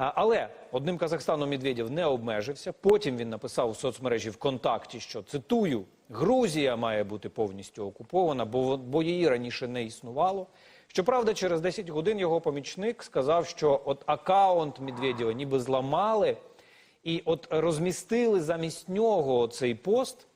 Але одним Казахстаном Медведєв не обмежився. Потім він написав у соцмережі ВКонтакті, що цитую: Грузія має бути повністю окупована, бо, бо її раніше не існувало. Щоправда, через 10 годин його помічник сказав, що от акаунт Медведєва ніби зламали, і от розмістили замість нього цей пост.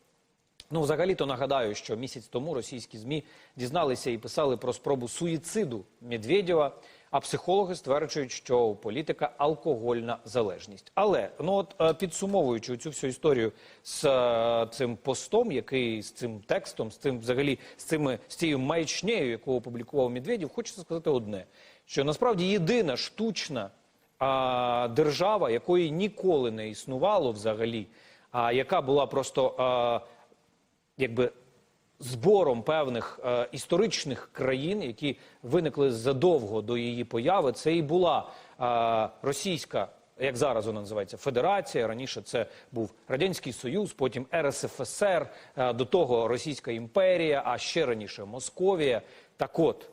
Ну, взагалі-то нагадаю, що місяць тому російські змі дізналися і писали про спробу суїциду Медведєва. А психологи стверджують, що у політика алкогольна залежність. Але ну от е, підсумовуючи цю всю історію з е, цим постом, який з цим текстом, з цим взагалі з цими з цією маячнею, яку опублікував Медведєв, хочеться сказати одне: що насправді єдина штучна а, держава, якої ніколи не існувало взагалі, а яка була просто. А, якби збором певних е, історичних країн, які виникли задовго до її появи. Це і була е, російська. Як зараз вона називається Федерація, раніше це був Радянський Союз, потім РСФСР, е, до того Російська імперія, а ще раніше Московія. Так от,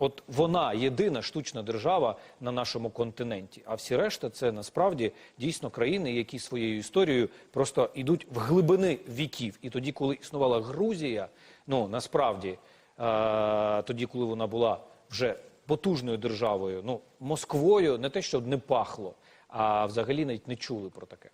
от вона єдина штучна держава на нашому континенті. А всі решта це насправді дійсно країни, які своєю історією просто йдуть в глибини віків. І тоді, коли існувала Грузія, ну насправді е- тоді, коли вона була вже потужною державою, ну Москвою не те, що не пахло, а взагалі навіть не чули про таке.